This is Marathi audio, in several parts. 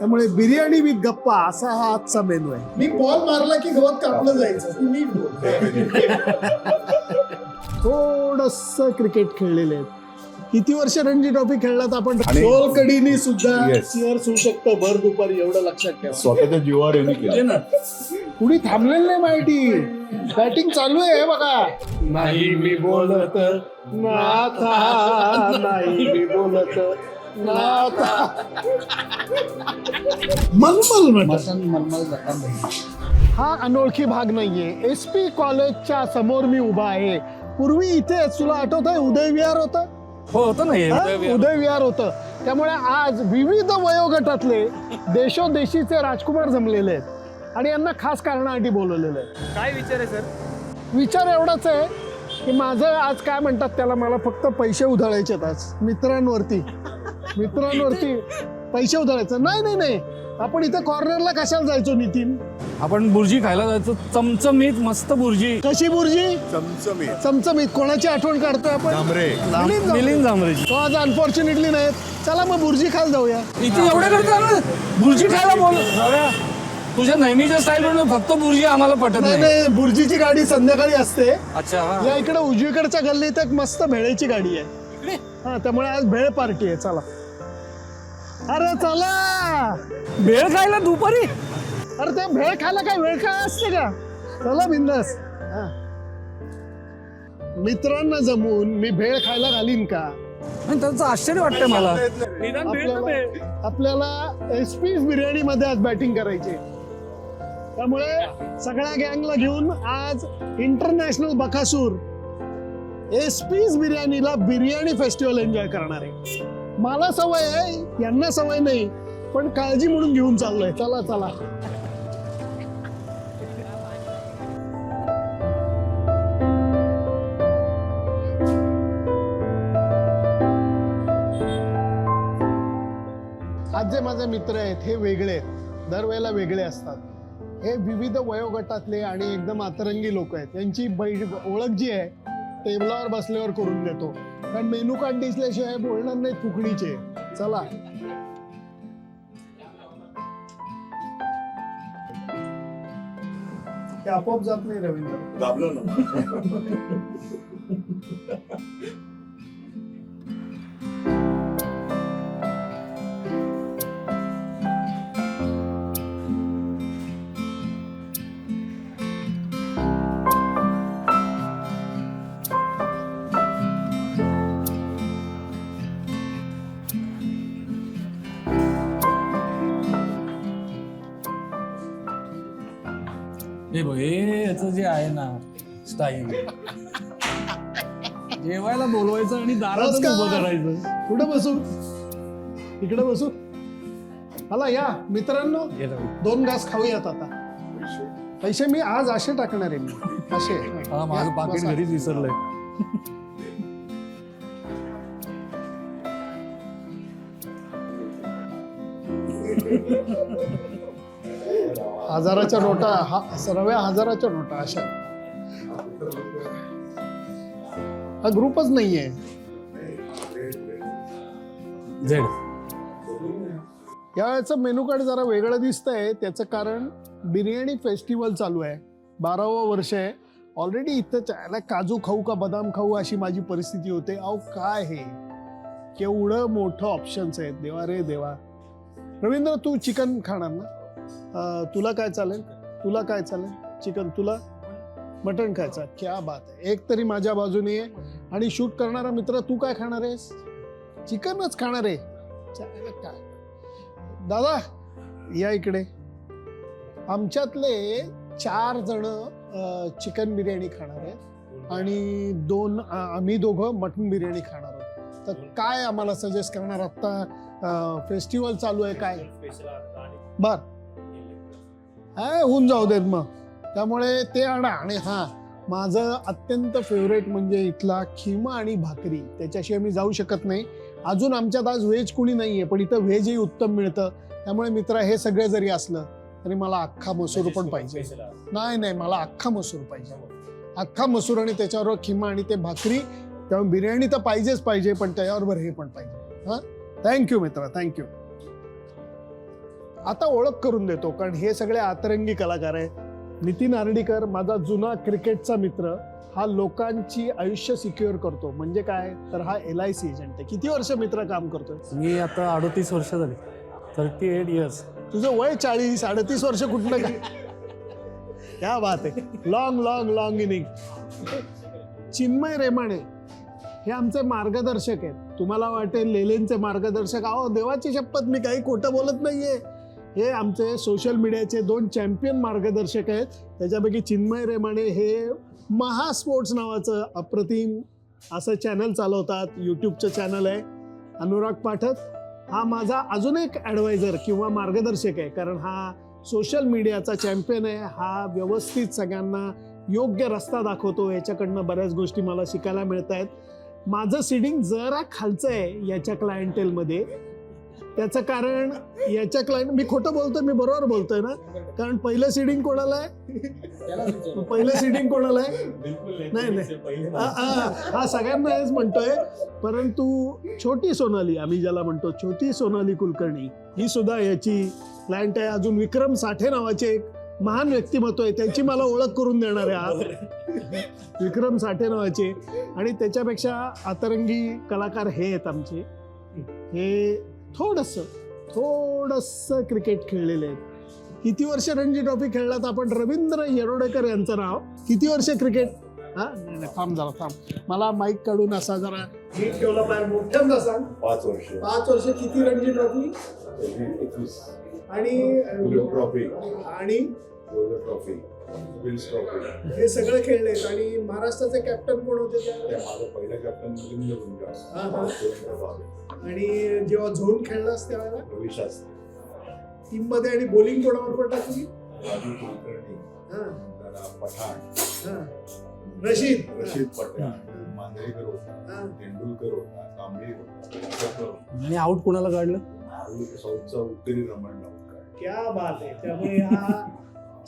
त्यामुळे बिर्याणी विथ गप्पा असा हा आजचा मेनू आहे. मी बॉल मारला की गवत कापलं जायचं. नीट थोडस क्रिकेट खेळलेले आहेत. किती वर्ष रणजी ट्रॉफी खेळलात आपण? सोलकडीनी सुद्धा. चिअर्स होऊ शकतं भर दुपारी एवढं लक्षात ठेवा. स्वतःच्या जीवावर येणे केलं. कुणी थांबलेलं नाही माहिती. बॅटिंग चालू आहे हे बघा. नाही मी बोलत. नाथा नाही मी बोलत. मलमल मटण हा अनोळखी भाग नाहीये. एस पी कॉलेजच्या समोर मी उभा आहे. पूर्वी इथे तुला आठवत आहे उदय विहार होतं? हो होतं ना हे? उदय विहार. उदय विहार होतं. त्यामुळे आज विविध वयोगटातले देशोदेशीचे राजकुमार जमलेले आहेत. आणि यांना खास कारणासाठी बोलवलेलं आहे काय विचार आहे सर? विचार एवढाच आहे की माझं आज काय म्हणतात त्याला मला फक्त पैसे उधळायचे आहेत आज मित्रांवरती. मित्रांवरती पैसे उधळायचं. नाही नाही नाही. आपण इथे कॉर्नरला कशाला जायचो नितीन? आपण बुर्जी खायला जायचो. चमचमीत मस्त बुर्जी. कशी बुर्जी? चमचमीत. चमचमीत. कोणाची आठवण काढतोय आपण? डांबरे. मिलिंद जांभरे. मिलिंद जांभरेची. तो आज अनफॉर्च्युनेटली नाही चला मग बुर्जी खायला जाऊया. इथे एवढे करता ना बुर्जी खायला बोल. रव्या, तुझ्या नेहमीच्या स्टाईल फक्त बुर्जी आम्हाला पटत नाही नाही. नाही बुर्जीची गाडी संध्याकाळी असते. अच्छा हा. या इकडे उजवीकडच्या गल्लीत एक मस्त भेळेची गाडी आहे. हा त्यामुळे आज भेळ पार्टी आहे. चला. अरे चला. भेळ खायला दुपारी. अरे ते भेळ खायला काय वेळ काय असते का? चला बिंदास. मित्रांना जमून मी भेळ खायला घालीन का? आणि त्यांचं आश्चर्य वाटतंय मला. निदान भेळ तर भेळ. आपल्याला आपल्याला एस पी बिर्याणी मध्ये आज बॅटिंग करायची. त्यामुळे सगळ्या गँगला घेऊन आज इंटरनॅशनल बकासूर एस पीज बिर्याणीला बिर्याणी फेस्टिवल एन्जॉय करणार आहे. मला सवय आहे यांना सवय नाही पण काळजी म्हणून घेऊन चाललोय. चला चला. आज जे माझे मित्र आहेत हे वेगळे आहेत. दरवेळेला वेगळे असतात. हे विविध वयोगटातले आणि एकदम अतरंगी लोक आहेत. त्यांची बैठ ओळख जी आहे टेबलावर बसल्यावर करून देतो. कारण मेनू कार्ड दिसल्याशिवाय बोलणार नाही फुकणीचे चला. आपोआप जात नाही रवींद्र. दाबलो ना. हे बघ हे याचं जे आहे ना स्टाईल जेवायला बोलवायचं आणि नमस्कार. उभं करायचं. कुठं बसू? इकडे बसू? मला या. मित्रांनो हे. दोन घास खाऊयात आता. पैसे मी आज असे टाकणार आहे मी. असे. हा माझं या, पाकिट बसा. घरीच विसरलंय. हजाराच्या नोटा हा सर्व हजाराच्या नोटा अशा. हा ग्रुपच नाहीये. झेड यावेळेचं मेनू कार्ड जरा वेगळं दिसतंय. त्याचं कारण बिर्याणी फेस्टिवल चालू आहे. बारावं वर्ष आहे. ऑलरेडी इथं चायला काजू खाऊ का बदाम खाऊ अशी माझी परिस्थिती होते. अहो काय हे? केवढं मोठं ऑप्शन्स आहेत. देवा रे देवा. रवींद्र तू चिकन खाणार ना? तुला काय चालेल? तुला काय चालेल? चिकन तुला? मटण खायचा? क्या बात आहे. एक तरी माझ्या बाजूने आहे आणि शूट करणारा मित्र तू काय खाणार आहेस? चिकनच खाणार आहे. काय दादा या इकडे. आमच्यातले चार जण चिकन बिर्याणी खाणार आहेत. आणि दोन आम्ही दोघं मटन बिर्याणी खाणार आहोत. तर काय आम्हाला सजेस्ट करणार? आत्ता फेस्टिवल चालू आहे काय? बर. हा होऊन जाऊ देत मग? त्यामुळे ते आणा. आणि हा माझं अत्यंत फेवरेट म्हणजे इथला खिमा आणि भाकरी. त्याच्याशिवाय मी जाऊ शकत नाही. अजून आमच्यात आज व्हेज कुणी नाहीये पण इथं व्हेजही उत्तम मिळतं. त्यामुळे मित्र हे सगळे जरी असलं तरी मला अख्खा मसूर पण पाहिजे. नाही नाही मला अख्खा मसूर पाहिजे. अख्खा मसूर आणि त्याच्यावर खिमा आणि ते भाकरी. त्यामुळे बिर्याणी तर पाहिजेच पाहिजे पण त्याच्याबरोबर हे पण पाहिजे. हां? थँक्यू मित्र. थँक्यू आता ओळख करून देतो कारण हे सगळे आतरंगी कलाकार आहे नितीन आर्डीकर माझा जुना क्रिकेटचा मित्र हा लोकांची आयुष्य सिक्युअर करतो. म्हणजे काय? तर हा एल आय सी एजंट आहे. किती वर्ष मित्र काम करतोय? मी आता अडोतीस वर्ष झाली. थर्टी एट इयर्स तुझं वय चाळीस अडतीस वर्ष कुठलं काय? क्या बात आहे. Long long long inning Chinmay Remane हे आमचे मार्गदर्शक आहेत. तुम्हाला वाटेल लेलेंचे मार्गदर्शक. अहो देवाची शपथ मी काही खोटं बोलत नाहीये. हे आमचे सोशल मीडियाचे दोन चॅम्पियन मार्गदर्शक आहेत. त्याच्यापैकी चिन्मय रेमाणे हे महा स्पोर्ट्स नावाचं अप्रतिम असं चॅनल चालवतात. यूट्यूबचं चॅनल आहे. अनुराग पाठक हा माझा अजून एक ॲडवायझर किंवा मार्गदर्शक आहे. कारण हा सोशल मीडियाचा चॅम्पियन आहे. हा व्यवस्थित सगळ्यांना योग्य रस्ता दाखवतो. याच्याकडनं बऱ्याच गोष्टी मला शिकायला मिळत आहेत माझं सिडिंग जरा खालचं आहे याच्या क्लायंटेलमध्ये त्याचं कारण याच्या क्लायंट मी खोटं बोलतोय मी बरोबर बोलतोय ना? कारण पहिलं सिडिंग कोणाला आहे? पहिलं सिडिंग कोणाला आहे? नाही नाही. हा सगळ्यांना हेच म्हणतोय. परंतु छोटी सोनाली आम्ही ज्याला म्हणतो छोटी सोनाली कुलकर्णी ही सुद्धा याची क्लायंट आहे. अजून विक्रम साठे नावाचे एक महान व्यक्तिमत्व आहे. त्याची मला ओळख करून देणार आहे आज. विक्रम साठे नावाचे. आणि त्याच्यापेक्षा अतरंगी कलाकार हे आहेत आमचे. हे थोडस थोडस क्रिकेट खेळलेले आहेत. किती वर्ष रणजी ट्रॉफी खेळलात आपण? रवींद्र येरोडेकर यांचं नाव. किती वर्ष क्रिकेट? हा? नाही नाही थांब जरा थांब. मला माईक काढून असा जरा नीट ठेवला पाहिजे. मोठ्यांदा सांग. पाच वर्ष. पाच वर्ष किती रणजी ट्रॉफी? एकवीस. आणि ट्रॉफी. आणि ट्रॉफी. हे सगळं खेळलेत आणि महाराष्ट्राचे कॅप्टन कोण होते त्या त्यावेळेस? माझा पहिला कॅप्टन मिलिंद हा, हा. प्रभाव. आणि जेव्हा झोन खेळलास त्यावेळेला? रवी शास्त्री. टीममध्ये आणि बॉलिंग कोणावर पडला तुम्ही? हा, पठाण. रशीद. रशीद पठाण. मांजरेकर हा. होता तेंडुलकर होता कांबळे होता अशोक होता. आणि आउट कोणाला काढलं? साऊथचा उत्तरी रमण लावून क्या बात आहे. त्यामुळे हा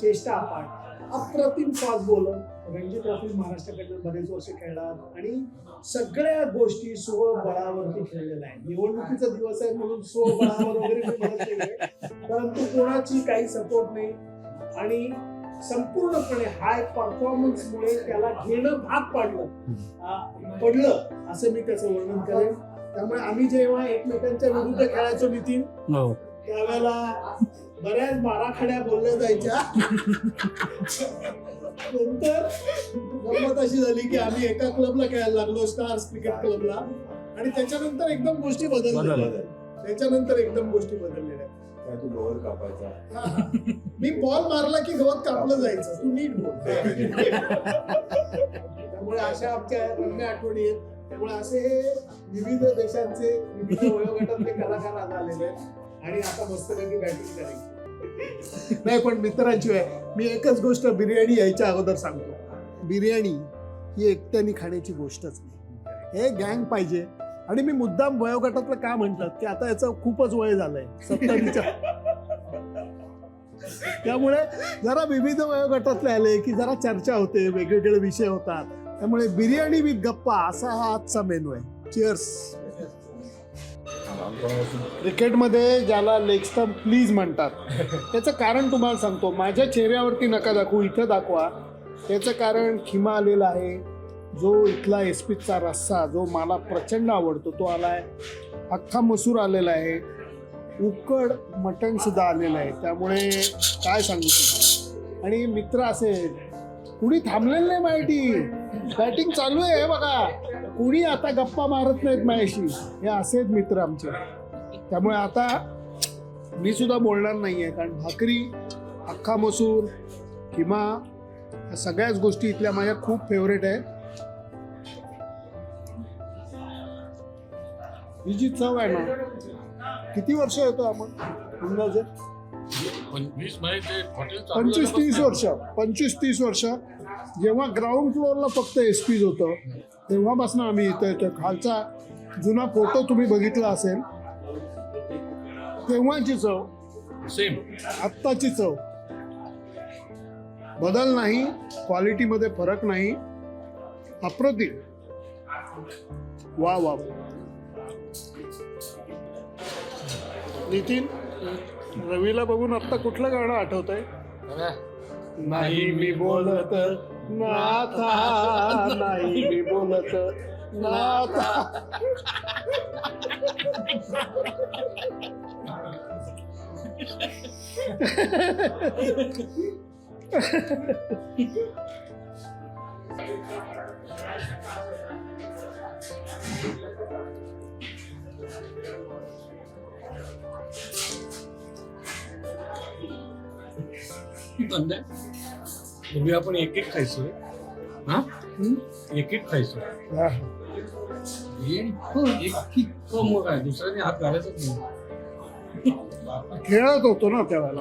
चेष्टा अपाट अप्रतिम फास्ट बॉलर रणजी ट्रॉफी महाराष्ट्राकडनं बरेच वर्ष खेळतात आणि सगळ्या गोष्टी स्वबळावरती खेळलेल्या आहेत. निवडणुकीचा दिवस आहे म्हणून स्वबळावर वगैरे परंतु कोणाची काही सपोर्ट नाही. आणि संपूर्णपणे हाय परफॉर्मन्समुळे त्याला घेणं भाग पाडलं. पडलं असं मी त्याचं वर्णन करेन. त्यामुळे आम्ही जेव्हा एकमेकांच्या विरुद्ध खेळायचो नितीन हो. त्यावेळेला बऱ्याच बाराखड्या बोलल्या जायच्या. नंतर गंमत अशी झाली की आम्ही एका क्लबला खेळायला लागलो स्टार्स क्रिकेट क्लबला आणि त्याच्यानंतर एकदम गोष्टी बदलल्या. बदलल्या. त्याच्यानंतर एकदम गोष्टी बदललेल्या. तू गवर कापायचा? मी बॉल मारला की गवत कापलं जायचं. तू नीट बोल. त्यामुळे अशा आमच्या रम्य आठवणी आहेत. त्यामुळे असे हे विविध देशांचे विविध वयोगटातले कलाकार आलेले आहेत. आणि आता मस्तपैकी बॅटिंग करायची. नाही पण मित्रांशिवाय आहे मी एकच गोष्ट बिर्याणी यायच्या अगोदर सांगतो. बिर्याणी ही एकट्याने खाण्याची गोष्टच नाही. हे गँग पाहिजे. आणि मी मुद्दाम वयोगटातलं का म्हटलं की आता याचं खूपच वय झालंय सत्तरीच्या. त्यामुळे जरा विविध वयोगटातले आले की जरा चर्चा होते वेगवेगळे विषय होतात. त्यामुळे बिर्याणी विथ गप्पा असा हा आजचा मेनू आहे. चिअर्स क्रिकेटमध्ये ज्याला लेग स्टम्प प्लीज म्हणतात. त्याचं कारण तुम्हाला सांगतो. माझ्या चेहऱ्यावरती नका दाखवू इथं दाखवा. त्याचं कारण खिमा आलेला आहे. जो इथला एस पीचा रस्सा जो मला प्रचंड आवडतो तो आला आहे अख्खा मसूर आलेला आहे. उकड मटणसुद्धा आलेलं आहे. त्यामुळे काय सांगू तुम्हाला? आणि मित्र असेल कुणी थांबलेलं नाही माहिती बॅटिंग चालू आहे बघा. कुणी आता गप्पा मारत नाहीत माझ्याशी. हे असेच मित्र आमचे. त्यामुळे आता मी सुद्धा बोलणार नाहीये कारण भाकरी अख्खा मसूर किंवा या सगळ्याच गोष्टी इथल्या माझ्या खूप फेवरेट आहेत. ही जी चव आहे ना? किती वर्ष येतो आपण अंदाजे? पंचवीस म्हणजे पंचवीस तीस वर्ष. पंचवीस तीस वर्ष. जेव्हा ग्राउंड फ्लोअरला फक्त एस पीज होतं तेव्हापासून आम्ही इथं येतो. खालचा जुना फोटो तुम्ही बघितला असेल. तेव्हाची चव सेम आत्ताची चव. बदल नाही क्वालिटीमध्ये फरक नाही. अप्रतिम. वा वा. नितीन रवीला बघून आता कुठलं गाणं आठवतंय? नाही मी बोलत नाथा नाही मी बोलत नाथा धंदे पूर्वी आपण एक एक खायचो. हा. एक एक खायचो एक मग दुसऱ्याने हात घालायचंच नाही. खेळत होतो ना त्यावेळेला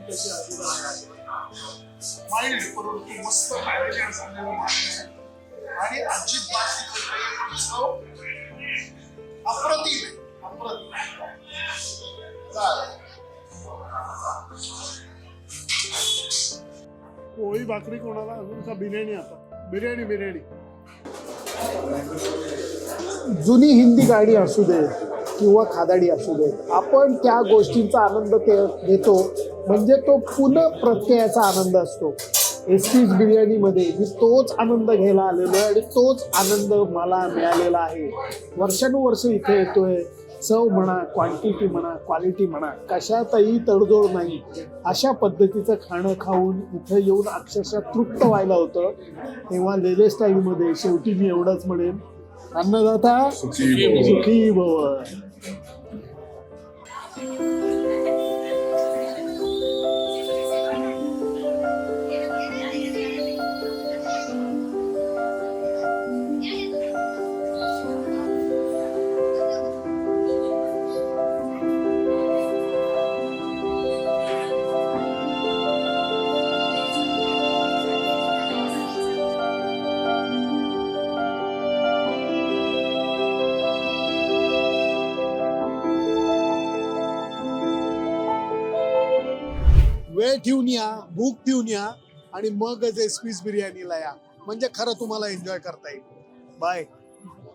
वा, वा. माइल्ड परंतु मस्त हायड्रोजन झालेलं भात आणि अजिबात तिखट नाही. चव अप्रतिम अप्रतिम. पोळी भाकरी कोणाला? अजून का बिर्याणी आता. बिर्याणी बिर्याणी. जुनी हिंदी गाणी असू दे किंवा खादाडी असू दे आपण त्या गोष्टींचा आनंद घेतो. म्हणजे तो पुनঃप्रत्ययाचा आनंद असतो. एस पीज बिर्याणीमध्ये मी तोच आनंद घ्यायला आलेलो आहे आणि तोच आनंद मला मिळालेला आहे. वर्षानुवर्ष इथे येतोय. चव म्हणा क्वांटिटी म्हणा क्वालिटी म्हणा कशातही तडजोड नाही. अशा पद्धतीचं खाणं खाऊन इथं येऊन अक्षरशः तृप्त व्हायला होतं. तेव्हा लेले स्टाईलमध्ये शेवटी मी एवढंच म्हणेन. अन्नदाता सुखी भव. घेऊन ठेवून या भूक ठेवून या आणि मगच एस पीस बिर्याणीला या. म्हणजे खरं तुम्हाला एन्जॉय करता येईल. बाय